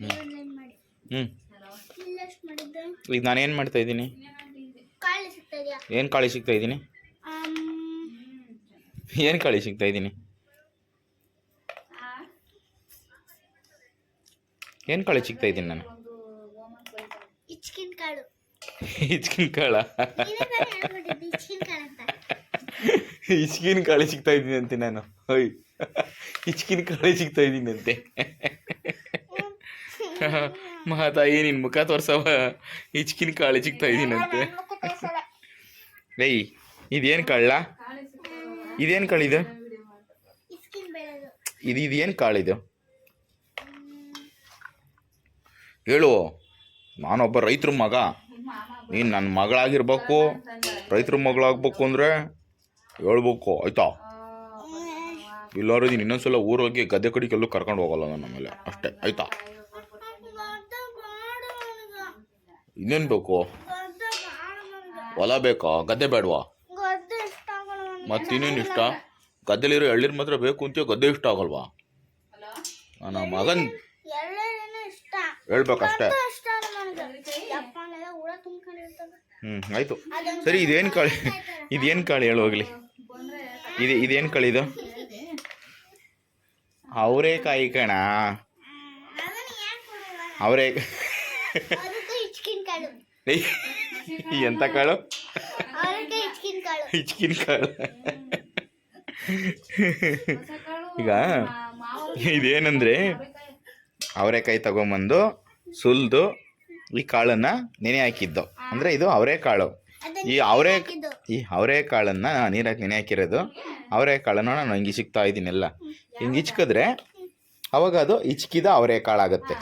ಹ್ಞೂ ಈಗ ನಾನು ಏನು ಮಾಡ್ತಾ ಇದ್ದೀನಿ? ಏನ್ ಕಾಳಿ ಸಿಗ್ತಾ ಇದ್ದೀನಿ? ಏನು ಕಾಳಿ ಸಿಗ್ತಾ ಇದ್ದೀನಿ? ಏನು ಕಾಳಿ ಸಿಗ್ತಾ ಇದ್ದೀನಿ ನಾನು? ಇಚ್ಕಿನ ಕಾಳು. ಹಿಚ್ಕಿನ ಕಾಳ? ಹಿಚ್ಕಿನ ಕಾಳಿ ಸಿಗ್ತಾ ಇದ್ದೀನಿ ಅಂತೆ ನಾನು. ಹೊಯ್ ಹಿಚ್ಕಿನ ಕಾಳಿ ಸಿಗ್ತಾ ಇದ್ದೀನಿ ಅಂತೆ. ಮಹಾತಾಯಿ ನಿನ್ ಮುಖ ತೋರ್ಸವ ಹಿಚ್ಕಿನ ಕಾಳಿ ಚಿಕ್ತಾ ಇದ್ದೀನಂತೆ. ಏಯ್ ಇದೇನು ಕಳ್ಳ? ಇದೇನ್ ಕಳಿದ ಇದು? ಇದೇನು ಕಾಳಿದು ಹೇಳು ನಾನೊಬ್ಬ ರೈತರ ಮಗ. ನೀನು ನನ್ನ ಮಗಳಾಗಿರ್ಬೇಕು ರೈತರ ಮಗಳಾಗ್ಬೇಕು ಅಂದರೆ ಹೇಳ್ಬೇಕು ಆಯ್ತಾ? ಇಲ್ಲಾರು ನೀನು ಇನ್ನೊಂದ್ಸಲ ಊರೋಗಿ ಗದ್ದೆ ಕಡೆಗೆಲ್ಲೂ ಕರ್ಕೊಂಡು ಹೋಗಲ್ಲ ನನ್ನ ಮೇಲೆ ಅಷ್ಟೇ ಆಯ್ತಾ ಗದ್ದೆ ಬೇಡ ನನಗೆ ಇನ್ನೇನು ಬೇಕು? ಹೊಲ ಬೇಕಾ? ಗದ್ದೆ ಬೇಡವಾ? ಗದ್ದೆ ಇಷ್ಟ? ಗದ್ದೆಲಿರೋ ಎಳ್ಳೀರು ಮಾತ್ರ ಬೇಕು ಅಂತೀಯ ಗದ್ದೆ ಇಷ್ಟ ಆಗಲ್ವಾ? ನನ್ನ ಮಗನ್ ಹೇಳ್ಬೇಕಷ್ಟೇ. ಹ್ಞೂ ಆಯಿತು. ಸರಿ, ಇದೇನು ಕಾಳಿ ಇದೇನು ಕಾಳಿ ಹೇಳುವಾಗಲಿ ಇದು ಇದೇನು ಕಾಳಿ ಇದು? ಕಣ? ಅವರೇ ಅದಕ್ಕೆ ಇಚ್ಕಿನ ಕಾಳು ಎಂತ ಕಾಳು? ಅದಕ್ಕೆ ಇಚ್ಕಿನ ಕಾಳು. ಹಿಚ್ಕಿನ ಕಾಳು. ಈಗ ಇದೇನಂದ್ರೆ ಅವರೆಕಾಯಿ ತಗೊಂಬಂದು ಸುಲ್ದು ಈ ಕಾಳನ್ನ ನೆನೆ ಹಾಕಿದ್ದು. ಅಂದ್ರೆ ಇದು ಅವರೆಕಾಳು ಈ ಅವರೇ. ಈ ಅವರೆಕಾಳನ್ನ ನೀರಾಗಿ ನೆನೆ ಹಾಕಿರೋದು. ಅವರೆಕಾಳನ್ನ ನಾನು ಹಿಂಗೆ ಸಿಗ್ತಾ ಇದ್ದೀನೆಲ್ಲ ಹಿಂಗೆ ಇಚ್ಕಿದ್ರೆ ಅವಾಗ ಅದು ಇಚ್ಕಿದ ಅವರೆಕಾಳಾಗತ್ತೆ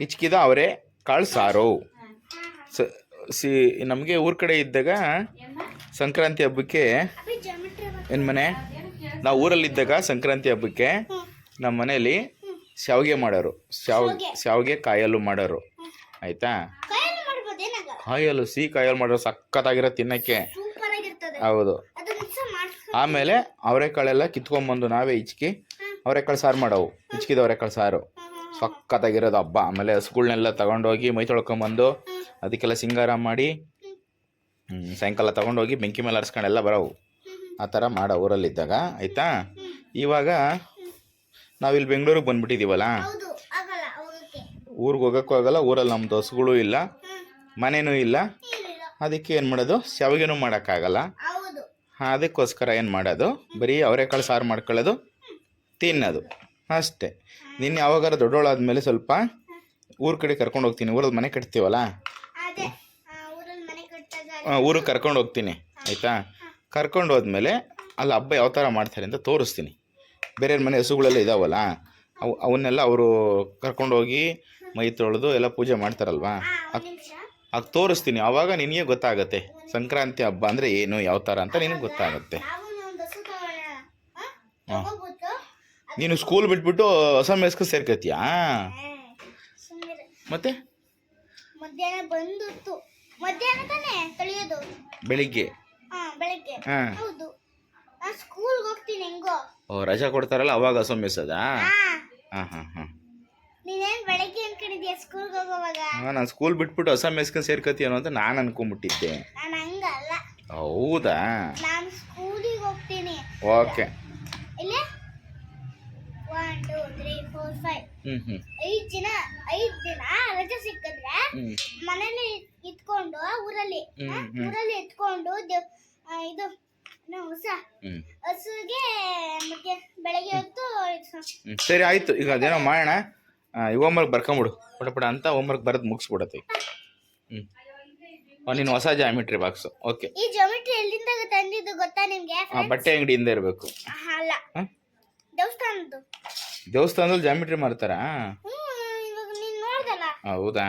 ಇಚ್ಕಿದ ಅವರೆ ಕಾಳು ಸಾರು. ಸ ಸಿ ನಮಗೆ ಊರ ಕಡೆ ಇದ್ದಾಗ ಸಂಕ್ರಾಂತಿ ಹಬ್ಬಕ್ಕೆ ಏನು ಮನೆ? ನಾವು ಊರಲ್ಲಿದ್ದಾಗ ಸಂಕ್ರಾಂತಿ ಹಬ್ಬಕ್ಕೆ ನಮ್ಮ ಮನೆಯಲ್ಲಿ ಶಾವಿಗೆ ಮಾಡೋರು. ಶಾವ್ ಶಾವಿಗೆ. ಕಾಯಲು ಮಾಡೋರು. ಆಯಿತಾ? ಕಾಯಲು ಸಿಹಿ ಕಾಯಲು ಮಾಡೋರು ಸಖತ್ತಾಗಿರೋ ತಿನ್ನಕ್ಕೆ. ಹೌದು. ಆಮೇಲೆ ಅವರೆಕಾಳೆಲ್ಲ ಕಿತ್ಕೊಂಬಂದು ನಾವೇ ಇಚ್ಕಿ ಅವರೆಕಾಳು ಸಾರು ಮಾಡವು. ಇಚ್ಕಿದ ಅವರೆಕಾಳು ಸಾರು. ಸಖತ್ತಾಗಿರೋದು ಹಬ್ಬ. ಆಮೇಲೆ ಹಸುಗಳ್ನೆಲ್ಲ ತಗೊಂಡೋಗಿ ಮೈ ತೊಳ್ಕೊಂಬಂದು ಅದಕ್ಕೆಲ್ಲ ಸಿಂಗಾರ ಮಾಡಿ ಸಾಯಂಕಾಲ ತಗೊಂಡೋಗಿ ಬೆಂಕಿ ಮೇಲೆ ಹರಿಸ್ಕೊಂಡೆಲ್ಲ ಬರೋವು. ಆ ಥರ ಮಾಡೋ ಊರಲ್ಲಿದ್ದಾಗ ಆಯಿತಾ? ಇವಾಗ ನಾವಿಲ್ಲಿ ಬೆಂಗಳೂರಿಗೆ ಬಂದುಬಿಟ್ಟಿದ್ದೀವಲ್ಲ ಊರಿಗೆ. ಹೋಗೋಕ್ಕೂ ಆಗಲ್ಲ ಊರಲ್ಲಿ ನಮ್ಮದು ಹಸುಗಳು ಇಲ್ಲ ಮನೆಯೂ ಇಲ್ಲ. ಅದಕ್ಕೆ ಏನು ಮಾಡೋದು? ಶಾವಿಗೆನೂ ಮಾಡೋಕ್ಕಾಗಲ್ಲ. ಅದಕ್ಕೋಸ್ಕರ ಏನು ಮಾಡೋದು? ಬರೀ ಅವರೆಕಾಳು ಸಾರು ಮಾಡ್ಕೊಳ್ಳೋದು ತಿನ್ನೋದು. ಅಷ್ಟೇ. ನಿನ್ನೆ ಯಾವಾಗಾರ ದೊಡ್ಡವಳಾದ್ಮೇಲೆ ಸ್ವಲ್ಪ ಊರ ಕಡೆ ಕರ್ಕೊಂಡು ಹೋಗ್ತೀನಿ. ಊರಲ್ಲಿ ಮನೆ ಕಟ್ತೀವಲ್ಲ? ಊರಿಗೆ ಕರ್ಕೊಂಡು ಹೋಗ್ತೀನಿ. ಆಯಿತಾ? ಕರ್ಕೊಂಡು ಹೋದ್ಮೇಲೆ ಅಲ್ಲಿ ಹಬ್ಬ ಯಾವ ಥರ ಮಾಡ್ತಾರೆ ಅಂತ ತೋರಿಸ್ತೀನಿ. ಬೇರೆ ಮನೆ ಹಸುಗಳೆಲ್ಲ ಇದಾವಲ್ಲ ಅವು ಅವನ್ನೆಲ್ಲ ಅವರು ಕರ್ಕೊಂಡೋಗಿ ಮೈ ತೊಳೆದು ಎಲ್ಲ ಪೂಜೆ ಮಾಡ್ತಾರಲ್ವಾ? ಅದು ಆಗ ತೋರಿಸ್ತೀನಿ. ಆವಾಗ ನಿನಗೆ ಗೊತ್ತಾಗತ್ತೆ. ಸಂಕ್ರಾಂತಿ ಹಬ್ಬ ಅಂದರೆ ಏನು ಯಾವ ಥರ ಅಂತ ನಿನಗೆ ಗೊತ್ತಾಗುತ್ತೆ. ನಾವು ನೀನು ಸ್ಕೂಲ್ ಬಿಟ್ಬಿಟ್ಟು ಹೊಸ ಮೇಸ್ಕ ಸೇರ್ಕತ್ಯಾ? ಮತ್ತೆ? ಮಧ್ಯಾಹ್ನ ಬಂದಿತ್ತು. ಮಧ್ಯಾಹ್ನ ತಾನೇ ಕಳಿಯೋದು ಬೆಳಿಗ್ಗೆ. ಹಾ ಬೆಳಗ್ಗೆ. ಹಾಂ. ಹೌದು. ನಾನು ಸ್ಕೂಲ್ಗೆ ಹೋಗ್ತೀನಿ ಹೆಂಗೋ. ಓ ರಜಾ ಕೊಡ್ತಾರಲ್ಲ ಅವಾಗ ಹೊಸ ಹಾ. ಹಾಂ ಹಾಂ ಹಾಂ. ನೀನೇನ್ ಬೆಳಗ್ಗೆ ಅನ್ಕೊಂಡಿದ್ಯಾ ಸ್ಕೂಲ್ಗೆ ಹೋಗೋವಾಗ? ನಾನು ಸ್ಕೂಲ್ ಬಿಟ್ಬಿಟ್ಟು ಹೊಸ ಸೇರ್ಕತಿ ಅನ್ನೋ ಅಂತ ನಾನು ಅನ್ಕೊಂಡ್ಬಿಟ್ಟಿದ್ದೆ. ನಾನು ಹಂಗಲ್ಲ. ಹೌದಾ? ನಾನು ಸ್ಕೂಲಿಗೆ ಹೋಗ್ತೀನಿ. ಓಕೆ. ಐದ್ ದಿನ ಐದ್ ದಿನ ರಜೆ ಸಿಕ್ಕಿದ್ರೆ ಮನೇಲಿ ಇಟ್ಕೊಂಡು ಊರಲ್ಲಿ ಊರಲ್ಲಿ ಇಟ್ಕೊಂಡು ಇದು ಹೊಸ ಹಸುಗೆ ಮತ್ತೆ ಬೆಳಗ್ಗೆ ಹೊತ್ತು ಸರಿ ಆಯ್ತು. ಈಗ ಅದೇನೋ ಮಾಡೋಣ. ಈ ಹೋಮ್ವರ್ಕ್ ಬರ್ಕೊಂಬಿಡು. ಪಟ ಪಟ ಅಂತ ಹೋಮ್ವರ್ಕ್ ಬರೆದು ಮುಗಿಸ್ಬಿಡತ್ತೆ ಹ್ಞೂ ನೀನು ಹೊಸ ಜಾಮಿಟ್ರಿ ಬಾಕ್ಸ್ ಓಕೆ ಈ ಜಾಮಿಟ್ರಿ ಎಲ್ಲಿಂದ ತಂದಿದ್ದು ಗೊತ್ತಾ ನಿಮ್ಗೆ ಬಟ್ಟೆ ಅಂಗಡಿಯಿಂದ ಇರಬೇಕು. ಅಲ್ಲ. ದೇವಸ್ಥಾನದ್ದು. ದೇವಸ್ಥಾನದಲ್ಲಿ ಜಾಮಿಟ್ರಿ ನೋಡ್ದಲ್ಲ. ಹೌದಾ?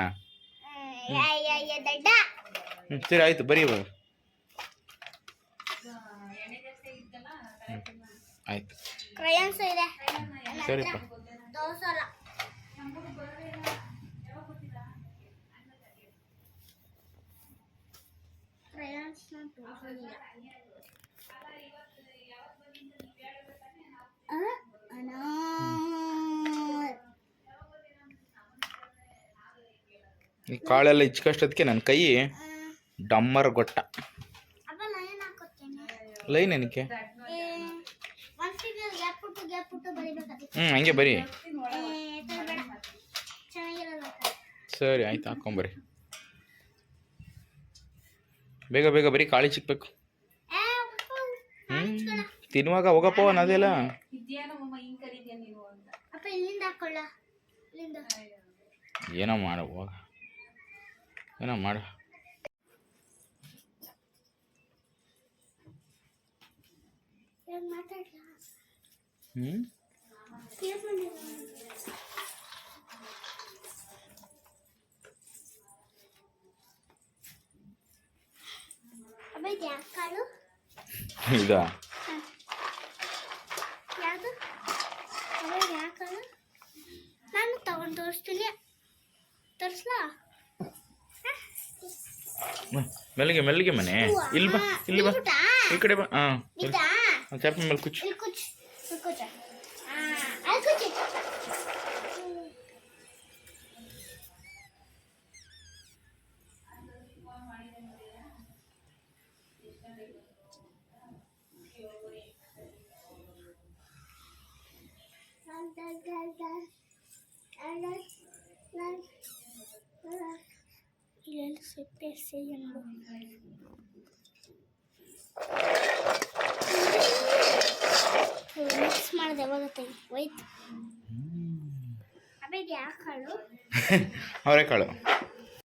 ಸರಿ ಆಯಿತು ಬರೀ ಇವಾಗ. ಆಯ್ತು. ಸರಿಪ್ಪ. ಕ್ರಯಾನ್ಸ್ ಈ ಕಾಳೆಲ್ಲ ಇಚ್ಕಷ್ಟೋದಕ್ಕೆ ನನ್ನ ಕೈ ಡಮ್ಮರ್ ಗೊಟ್ಟ. ಅಪ್ಪ ಲೈನ್ ಏನಕ್ಕೆ? ಹ್ಞೂ ಹಂಗೆ ಬರಿ. ಸರಿ ಆಯ್ತು ಹಾಕೊಂಬರಿ ಬೇಗ ಬೇಗ ಬರೀ ಕಾಳಿ ಅಪ್ಪ, ಹ್ಞೂ ತಿನ್ನುವಾಗ ಹೋಗಪ್ಪ ಅನ್ನೋದೆಲ್ಲ ಅಪ್ಪ ಇಲ್ಲಿಂದ ಹಾಕೊಳ್ಳ ಇಲ್ಲಿಂದ. ಏನೋ ಮಾಡೋ ಹೋಗ. ಏನೋ ಮಾಡು. ಹ್ಞೂ ಇದು ನಾನು ತಗೊಂಡು ತೋರಿಸ್ತೀನಿ. ತೋರಿಸ್ಲಾ? ಹ್ಮ್. ಮೆಲ್ಲಿಗೆ ಮೆಲ್ಲಿಗೆ ಮನೆ. ಇಲ್ಲಿ ಬಾ ಇಲ್ಲಿ ಬಾ. ಬಿಟ್ಬಿಟ್ಟಾ? ಈ ಕಡೆ ಬಾ. ಹಾಂ ಬಿಟ್ಟಾ? ಇಲ್ಲೆಲ್ಲ ಸಿಪ್ಪೆ ಸಿಹಿಯನ್ನು ಮಿಕ್ಸ್ ಮಾಡಿದೆ ಹೋಗುತ್ತೆ ಹೋಯ್ತು ಅವೇ ಯಾಕಾಳು ಯಾಕೆ ಕಾಳು